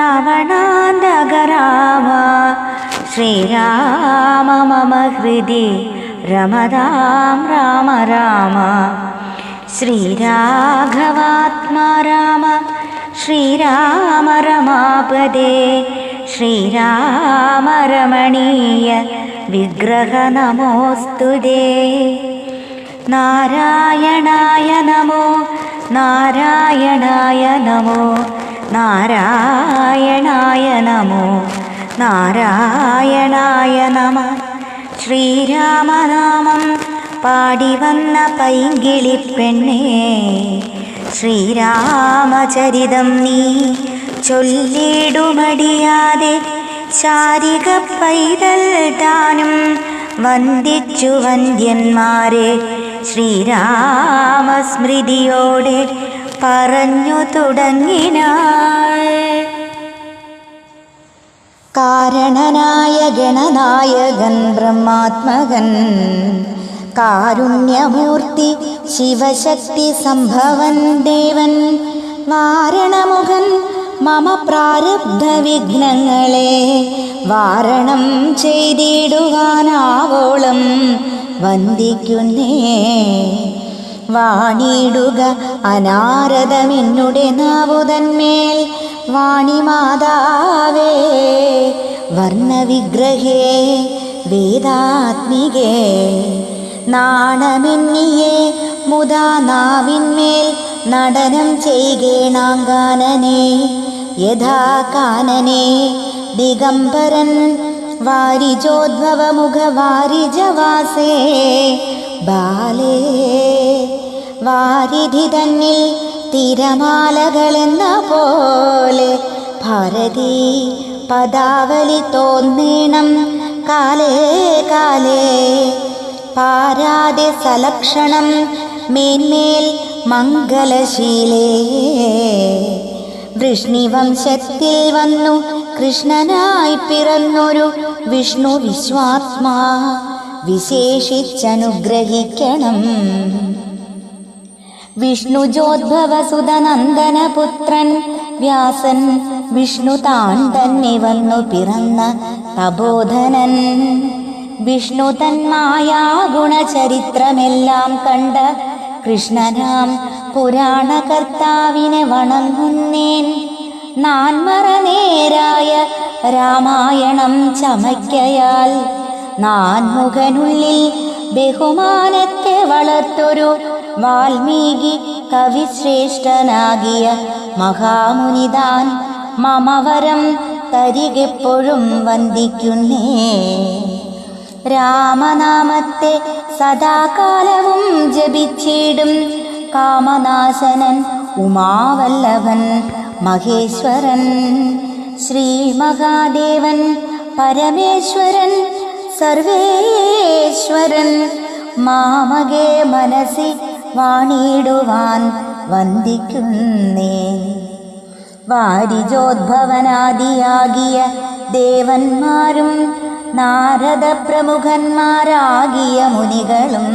രാവണാന്തക രാമ ശ്രീരാമ മമ ഹൃദി രമതാം രാമ രാമ ശ്രീരാഘവാത്മാ രാമ ശ്രീരാമ രമാപദേ ശ്രീരാമ രമണീയ വിഗ്രഹ നമോസ്തുതേ നാരായണായ നമോ. നാരായണായ നമോ. നാരായണായ നമോ നാരായണായ നമ ശ്രീരാമനാമം പാടി വന്ന പൈങ്കിളിപ്പെണ്ണേ ശ്രീരാമചരിതം നീ ചൊല്ലിടുമടിയാതെ ശാരിക പൈതൽ താനും വന്ദിച്ചു വന്ദ്യന്മാരെ ശ്രീരാമസ്മൃതിയോടെ പറഞ്ഞു തുടങ്ങിനാൾ. കാരണനായ ഗണനായകൻ ബ്രഹ്മാത്മകൻ കാരുണ്യമൂർത്തി ശിവശക്തി സംഭവൻ ദേവൻ വാരണമുഖൻ മമ പ്രാരബ്ധ വിഘ്നങ്ങളെ വാരണം ചെയ്തിടുവാനാവോളം വന്ദിക്കുന്നേ. വാണിടുക. അനാരതമെന്നുടെ നാവുതന്മേൽ വാണിമാതാവേ വർണവിഗ്രഹേ വേദാത്മികേ നാണമെന്നിയെ മുതാ നാവിന്മേൽ നടനം ചെയ്കേണാങ്കാനനെ യഥാ കാനനെ ദിഗംബരൻ വാരിജോദ്ഭവമുഖ വാരിജവാസേ ബാലേ. വാരിധി തന്നിൽ തിരമാലകളെന്ന പോലെ ഭാരതി പദാവലി തോന്നേണം കാലേ കാലേ. പാരാതെ സലക്ഷണം മേന്മേൽ മംഗലശീലേ. വൃഷ്ണിവംശത്തിൽ വന്നു കൃഷ്ണനായി പിറന്നൊരു വിഷ്ണു വിശ്വാത്മാ. വിശേഷിച്ചനുഗ്രഹിക്കണം. വിഷ്ണുജോദ്ഭവസുതനന്ദനപുത്രൻ വ്യാസൻ വിഷ്ണു താൻ തന്നെ വന്നു പിറന്ന തപോധനൻ. വിഷ്ണു തന്മായാ ഗുണചരിത്രമെല്ലാം കണ്ട കൃഷ്ണനാം പുരാണകർത്താവിനെ വണങ്ങുന്നേൻ. നാൻമറ നേരായ രാമായണം ചമയ്ക്കയാൽ നാൻമുഖനുള്ളിൽ ബഹുമാനത്തെ വളർത്തൊരു വാൽമീകി കവിശ്രേഷ്ഠനാകിയ മഹാമുനിതാൻ മമവരം തരികെപ്പോഴും വന്ദിക്കുന്നേ. രാമനാമത്തെ സദാകാലവും ജപിച്ചിടും കാമനാശനൻ ഉമാവല്ലവൻ മഹേശ്വരൻ. ശ്രീ മഹാദേവൻ പരമേശ്വരൻ സർവേശ്വരൻ. മാമകെ മനസ്സി വാണിടുവാൻ വന്ദിക്കുന്നേ. വാരിജോദ്ഭവനാദിയാകിയ ദേവന്മാരും നാരദ പ്രമുഖന്മാരാകിയ മുനികളും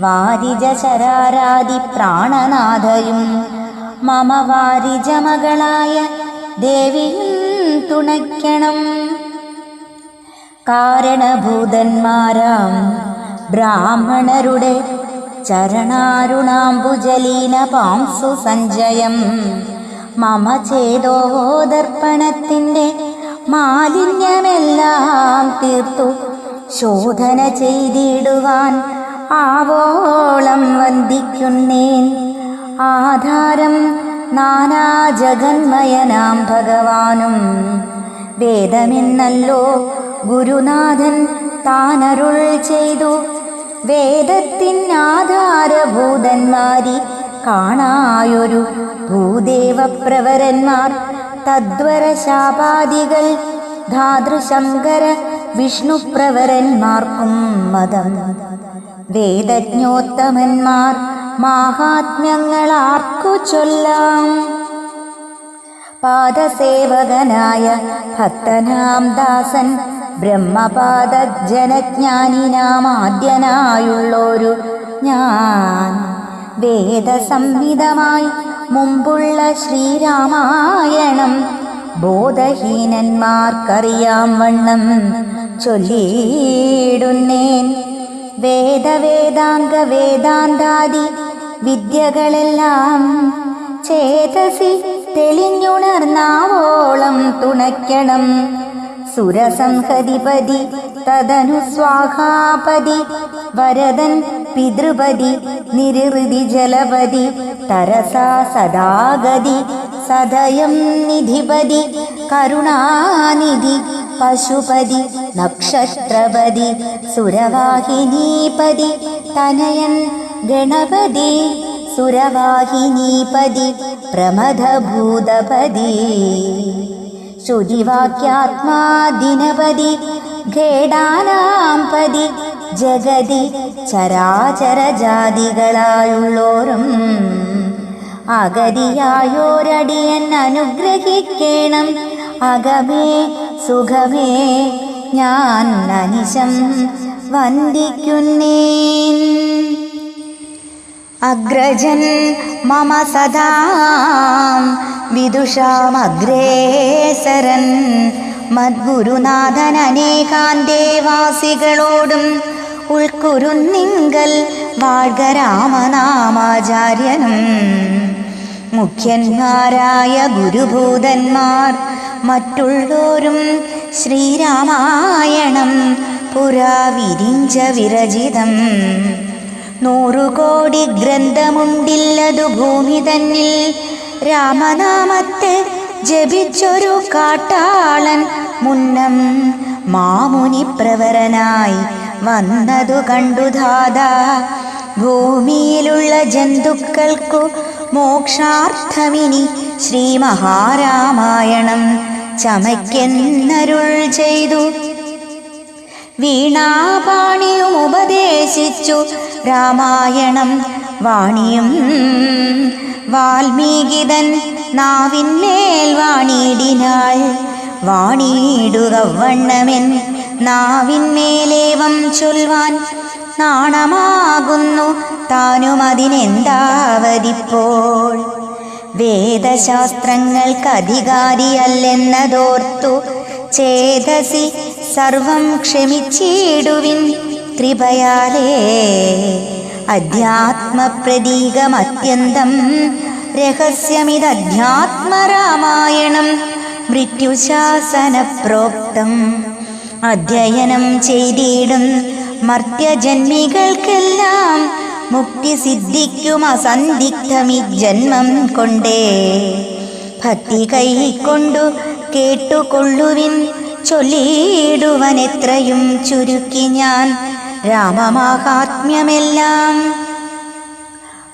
വാരിജ ശരാരാദി പ്രാണനാഥയും മമ വാരിജമകളായ ദേവിയും തുണയ്ക്കണം. കാരണഭൂതന്മാരാം ബ്രാഹ്മണരുടെ ചരണാരുണാംബുജലീന പാംസു സഞ്ജയം മമ ചേതോ ദർപ്പണത്തിന്റെ മാലിന്യമെല്ലാം തീർത്തു. ശോധന ചെയ്തിടുവാൻ ആവോളം വന്ദിക്കുന്നേൻ. ആധാരം നാനാ ജഗന്മയനാം ഭഗവാനും. വേദമെന്നല്ലോ ഗുരുനാഥൻ താനരുൾ ചെയ്തു. വേദത്തിൻ ആധാരഭൂതന്മാരി കാണായൊരു ഭൂദേവപ്രവരന്മാർ. തദ്വര ശാപാദികൾ ധാതൃശങ്കര വിഷ്ണുപ്രവരന്മാർക്കും മതം. വേദജ്ഞോത്തമന്മാർ മാഹാത്മ്യങ്ങളാർക്കു ചൊല്ലാം. പാദസേവകനായ ഭക്തനാം ദാസൻ ബ്രഹ്മപാദജനജ്ഞാനിനാം ആദ്യനായുള്ളൊരു ഞാൻ വേദസംഹിതമായി മുമ്പുള്ള ശ്രീരാമായണം ബോധഹീനന്മാർക്കറിയാം വണ്ണം ചൊല്ലിയിടുന്നേൻ. വേദവേദാംഗ വേദാന്താദി വിദ്യകളെല്ലാം ചേതസി തെളിഞ്ഞുണർന്നാവോളം തുണയ്ക്കണം. സുരസംഹതിപതി തദനു സ്വാഹാപതി വരദൻ പിതൃപതി നിരുതി ജലപതി തരസാ സദാഗതി സദയം നിധിപതി കരുണാനിധി പശുപതി നക്ഷത്രപതി സുരവാഹിനീപതി തനയൻ ഗണപതി സുരവാഹിനീപതി പ്രമദഭൂതപതി. ശ്രുതിവാക്യാത്മാ ദിനപതി ഖേടാനാം പതി ജഗതി ചരാചരജാതികളായുള്ളോരും. അഗതിയായോരടിയൻ അനുഗ്രഹിക്കണം. അകമേ സുഖമേ ഞാൻ അനിശം വന്ദിക്കുന്നേൻ. അഗ്രജൻ മമ സദാ വിദുഷാമഗ്രേസരൻ മദ്ഗുരുനാഥൻ അനേകാന്തേവാസികളോടും ഉൾക്കുരുന്നിങ്കൽ വാഴ്ക രാമനാമാചാര്യനും മുഖ്യന്മാരായ ഗുരുഭൂതന്മാർ മറ്റുള്ളോരും ശ്രീരാമായണം പുരാ വിരിഞ്ച വിരചിതം. നൂറുകോടി ഗ്രന്ഥമുണ്ടില്ലതു ഭൂമി തന്നിൽ രാമനാമത്തെ ജപിച്ചൊരു കാട്ടാളൻ മുന്നം മാമുനി പ്രവരനായി വന്നതു കണ്ടു ധാതാ ഭൂമിയിലുള്ള ജന്തുക്കൾക്കു മോക്ഷാർത്ഥമിനി ശ്രീ മഹാരാമായണം ചമയ്ക്കെന്നരുൾ ചെയ്തു. വീണാപാണിയും ഉപദേശിച്ചു രാമായണം വാണിയും വാൽമീകിതൻ നാവിന്മേൽ വാണിയിടിനാൾ വാണിയിടുക വണ്ണമെൻ നാവിന്മേലേവം ചൊൽവാൻ നാണമാകുന്നു താനും അതിനെന്താവതിപ്പോൾ വേദശാസ്ത്രങ്ങൾക്കധികാരിയല്ലെന്നതോർത്തു ചേതസി സർവം ക്ഷമിച്ചിടുവിൻ കൃപയാലേ. അധ്യാത്മപ്രതീകമത്യന്തം രഹസ്യമിതധ്യാത്മരാമായണം. മൃത്യുശാസനപ്രോക്തം. അധ്യയനം ചെയ്തിടും മർത്യജന്മികൾക്കെല്ലാം. മുക്തി സിദ്ധിക്കും അസന്ധിഗ്ധമി ജന്മം കൊണ്ടേ. ഭക്തി കൈക്കൊണ്ടു കേട്ടുകൊള്ളുവിൻ ചൊല്ലിയിടുവൻ എത്രയും ചുരുക്കി ഞാൻ. രാമമാഹാത്മ്യമെല്ലാം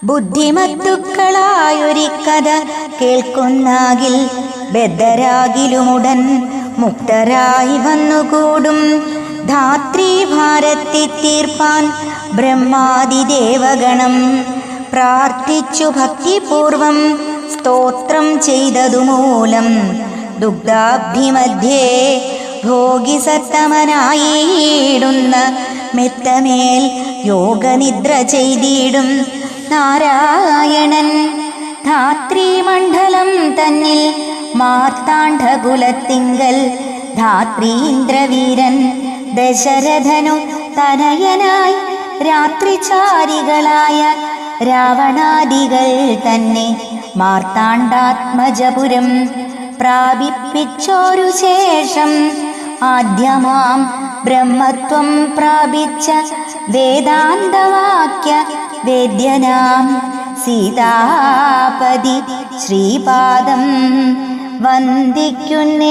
ബുദ്ധിമത്തുക്കളായൊരു കഥ കേൾക്കുന്നാകിൽ ബദ്ധരാകിലുമുടൻ മുക്തരായി വന്നുകൂടും. ധാത്രി ഭാരത്തി തീർപ്പാൻ ബ്രഹ്മാതിദേവഗണം. പ്രാർത്ഥിച്ചു ഭക്തിപൂർവം സ്തോത്രം ചെയ്തതുമൂലം ദുഗ്ധാബ്ധിമധ്യേ ഭോഗിസത്തമനായിടുന്ന മെത്തമേൽ യോഗനിദ്ര ചെയ്തിടും. നാരായണൻ. ധാത്രീമണ്ഡലം തന്നിൽ മാർത്താണ്ഡകുലത്തിങ്കൽ. ധാത്രീന്ദ്രവീരൻ ദശരഥനു തനയനായി രാത്രിചാരികളായ രാവണാദികൾ തന്നെ മാർത്താണ്ഡാത്മജപുരം പ്രാപിപ്പിച്ചോരു ശേഷം ആദ്യമാം ബ്രഹ്മത്വം പ്രാപിച്ച വേദാന്തവാക്യ വേദ്യനാം സീതാപതി ശ്രീപാദം വന്ദിക്കുന്നേൻ